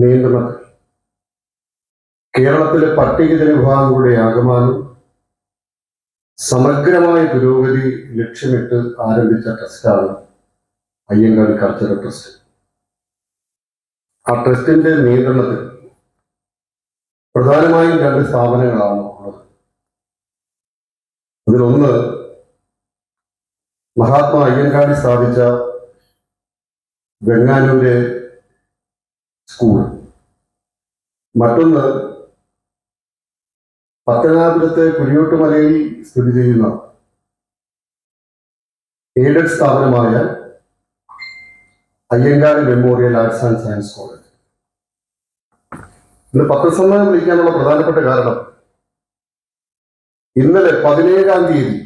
നിയന്ത്രണത്തിൽ. കേരളത്തിലെ പട്ടികജന വിഭാഗങ്ങളുടെ ആകമാനം സമഗ്രമായ പുരോഗതി ലക്ഷ്യമിട്ട് ആരംഭിച്ച ട്രസ്റ്റാണ് അയ്യങ്കാട് കൾച്ചറൽ ട്രസ്റ്റ്. ആ ട്രസ്റ്റിന്റെ നിയന്ത്രണത്തിൽ പ്രധാനമായും രണ്ട് സ്ഥാപനങ്ങളാണ് ഉള്ളത്. അതിലൊന്ന് മഹാത്മാ അയ്യങ്കാടി സ്ഥാപിച്ച വെങ്ങാനൂര് സ്കൂൾ. മറ്റൊന്ന് പത്തനാപുരത്തെ കുരിയോട്ടുമലയിൽ സ്ഥിതി ചെയ്യുന്ന എയ്ഡഡ് സ്ഥാപനമായ Iyengar memorial arts and science college. ഇന്ന് പത്രസമ്മേളനം വിളിക്കാനുള്ള പ്രധാനപ്പെട്ട കാരണം ഇന്നലെ പതിനേഴാം തീയതി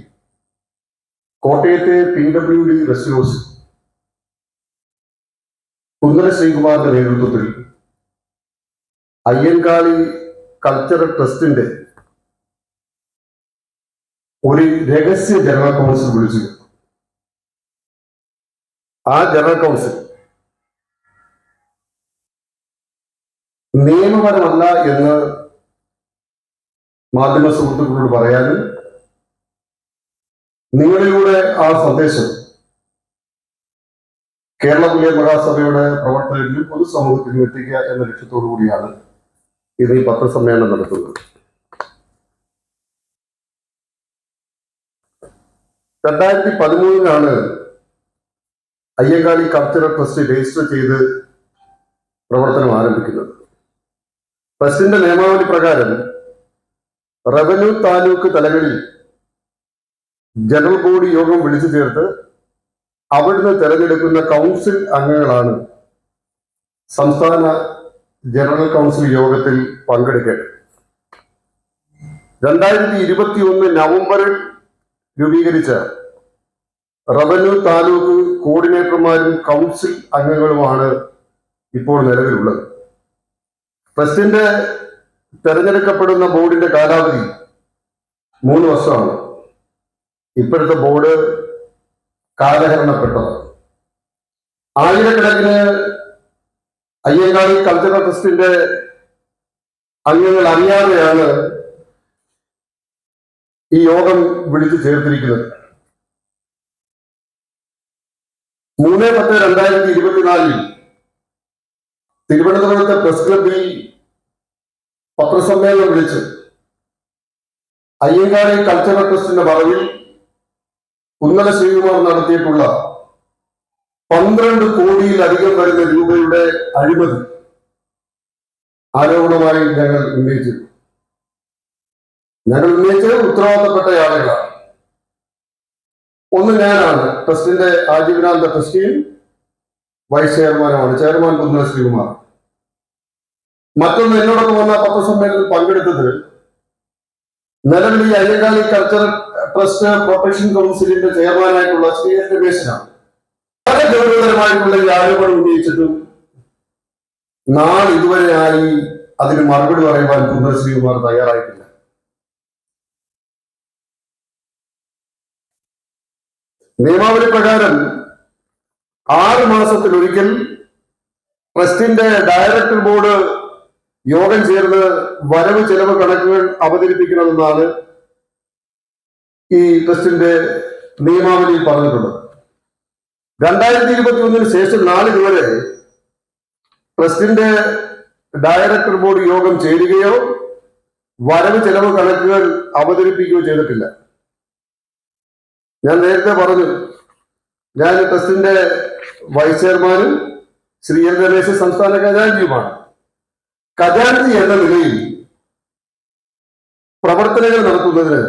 കോട്ടയത്തെ P W D rest house Kunnala ശ്രീകുമാറിന്റെ നേതൃത്വത്തിൽ അയ്യങ്കാളി കൾച്ചറൽ ട്രസ്റ്റിന്റെ ഒരു രഹസ്യ ജനറൽ കൗൺസിൽ വിളിച്ചു. ആ ജനറൽ കൗൺസിൽ നിയമപരമല്ല എന്ന് മാധ്യമ സുഹൃത്തുക്കളോട് പറയാനും നിങ്ങളിലൂടെ ആ സന്ദേശം കേരള പുതിയ മഹാസഭയുടെ പ്രവർത്തകരിലും പൊതുസമൂഹത്തിലും എത്തിക്കുക എന്ന ലക്ഷ്യത്തോടു കൂടിയാണ് ഇത് ഈ പത്രസമ്മേളനം നടത്തുന്നത്. രണ്ടായിരത്തി പതിമൂന്നിലാണ് അയ്യങ്കാളി കൾച്ചറൽ ട്രസ്റ്റ് രജിസ്റ്റർ ചെയ്ത് പ്രവർത്തനം ആരംഭിക്കുന്നത്. ട്രസ്റ്റിന്റെ നിയമാവലി പ്രകാരം റവന്യൂ താലൂക്ക് തലങ്ങളിൽ ജനറൽ ബോഡി യോഗം വിളിച്ചു ചേർത്ത് അവിടുന്ന് തെരഞ്ഞെടുക്കുന്ന കൗൺസിൽ അംഗങ്ങളാണ് സംസ്ഥാന ജനറൽ കൗൺസിൽ യോഗത്തിൽ പങ്കെടുക്കേണ്ടത്. രണ്ടായിരത്തി ഇരുപത്തി ഒന്ന് നവംബറിൽ രൂപീകരിച്ച റവന്യൂ താലൂക്ക് കോർഡിനേറ്റർമാരും കൗൺസിൽ അംഗങ്ങളുമാണ് ഇപ്പോൾ നിലവിലുള്ളത്. ട്രസ്റ്റിന്റെ തെരഞ്ഞെടുക്കപ്പെടുന്ന ബോർഡിന്റെ കാലാവധി മൂന്ന് വർഷമാണ്. ഇപ്പോഴത്തെ ബോർഡ് കാലഹരണപ്പെട്ടത് ആയിരക്കണക്കിന് അയ്യങ്കാളി കൾച്ചറൽ ട്രസ്റ്റിന്റെ അംഗങ്ങൾ അറിയാതെയാണ് ഈ യോഗം വിളിച്ചു ചേർത്തിരിക്കുന്നത്. മൂന്ന് പത്ത് രണ്ടായിരത്തി ഇരുപത്തിനാലിൽ തിരുവനന്തപുരത്തെ പ്രസ് ക്ലബിൽ പത്രസമ്മേളനം വിളിച്ച് അയ്യങ്കാളി കൾച്ചറൽ ട്രസ്റ്റിന്റെ മറവിൽ കുന്നല ശ്രീകുമാർ നടത്തിയിട്ടുള്ള പന്ത്രണ്ട് കോടിയിലധികം വരുന്ന രൂപയുടെ അഴിമതി ആരോപണമായി ഞങ്ങൾ ഉന്നയിച്ചു ഞങ്ങൾ ഉന്നയിച്ചത് ഉത്തരവാദിത്തപ്പെട്ട ആളുകളാണ്. ഒന്ന് ഞാനാണ്. ട്രസ്റ്റിന്റെ ആജീവനാന്ത ട്രസ്റ്റിയും വൈസ് ചെയർമാനുമാണ്. ചെയർമാൻ കുന്നല ശ്രീകുമാർ. മറ്റൊന്ന് എന്നോടൊപ്പം വന്ന പത്രസമ്മേളനത്തിൽ പങ്കെടുത്തത് നിലവിൽ ഈ അയ്യങ്കാളി കൾച്ചറൽ ട്രസ്റ്റ് പ്രൊട്ടക്ഷൻ കൗൺസിലിന്റെ ചെയർമാനായിട്ടുള്ള ശ്രീ എൻ രമേശനാണ്. വളരെ ഗൗരവതരമായിട്ടുള്ള ഈ ആരോപണം ഉന്നയിച്ചിട്ടും നാളെ ഇതുവരെയായി അതിന് മറുപടി പറയുവാൻ കുന്നൽ ശ്രീകുമാർ തയ്യാറായിട്ടില്ല. നിയമാവലി പ്രകാരം ആറ് മാസത്തിലൊരിക്കൽ ട്രസ്റ്റിന്റെ ഡയറക്ടർ ബോർഡ് യോഗം ചേർന്ന് വരവ് ചെലവ് കണക്കുകൾ അവതരിപ്പിക്കണമെന്നാണ് ഈ ട്രസ്റ്റിന്റെ നിയമാവലിയിൽ പറഞ്ഞിട്ടുണ്ട്. രണ്ടായിരത്തി ഇരുപത്തി ഒന്നിന് ശേഷം നാല് ഇതുവരെ ട്രസ്റ്റിന്റെ ഡയറക്ടർ ബോർഡ് യോഗം ചേരുകയോ വരവ് ചെലവ് കണക്കുകൾ അവതരിപ്പിക്കുകയോ ചെയ്തിട്ടില്ല. ഞാൻ നേരത്തെ പറഞ്ഞു ഞാൻ ട്രസ്റ്റിന്റെ വൈസ് ചെയർമാനും ശ്രീ എൻ രമേശ് സംസ്ഥാന ഖജാൻജിയുമാണ് ഖജാൻജി എന്ന നിലയിൽ പ്രവർത്തനങ്ങൾ നടത്തുന്നതിന്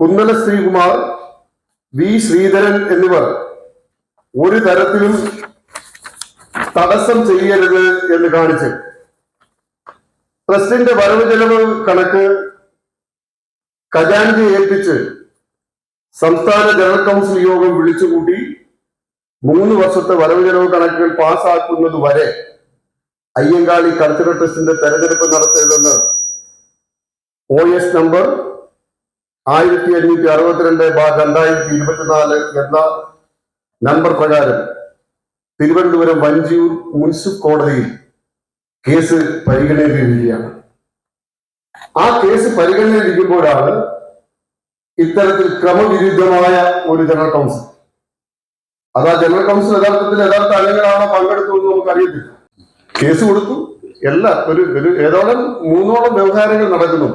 കുന്നല ശ്രീകുമാർ വി ശ്രീധരൻ എന്നിവർ ഒരു തരത്തിലും തടസ്സം ചെയ്യരുത് എന്ന് കാണിച്ച്. ട്രസ്റ്റിന്റെ വരവ് ചെലവ് കണക്ക് ഖജാൻജി ഏൽപ്പിച്ച് സംസ്ഥാന ജനറൽ കൗൺസിൽ യോഗം വിളിച്ചുകൂട്ടി മൂന്ന് വർഷത്തെ വരവ് ചെലവ് കണക്കുകൾ പാസ്സാക്കുന്നത് വരെ അയ്യങ്കാളി കൾച്ചറൽ ട്രസ്റ്റിന്റെ തെരഞ്ഞെടുപ്പ് നടത്തരുതെന്ന് ഒ എസ് നമ്പർ ആയിരത്തി അഞ്ഞൂറ്റി അറുപത്തിരണ്ട് ബാർ രണ്ടായിരത്തി ഇരുപത്തിനാല് എന്ന നമ്പർ പ്രകാരം തിരുവനന്തപുരം വഞ്ചിയൂർ മുനിസിപ്പൽ കോടതിയിൽ കേസ് പരിഗണനയിലിരിക്കുകയാണ് ആ കേസ് പരിഗണനയിലിരിക്കുമ്പോഴാണ് ഇത്തരത്തിൽ ക്രമവിരുദ്ധമായ ഒരു ജനറൽ കൗൺസിൽ. അത് ആ ജനറൽ കൗൺസിൽ യഥാർത്ഥത്തിൽ യഥാർത്ഥ അംഗങ്ങളാണോ പങ്കെടുത്തു എന്ന് നമുക്ക് അറിയത്തില്ല കേസ് കൊടുത്തു. എല്ലാ ഒരു ഒരു ഏതോളം മൂന്നോളം വ്യവഹാരങ്ങൾ നടക്കുന്നു.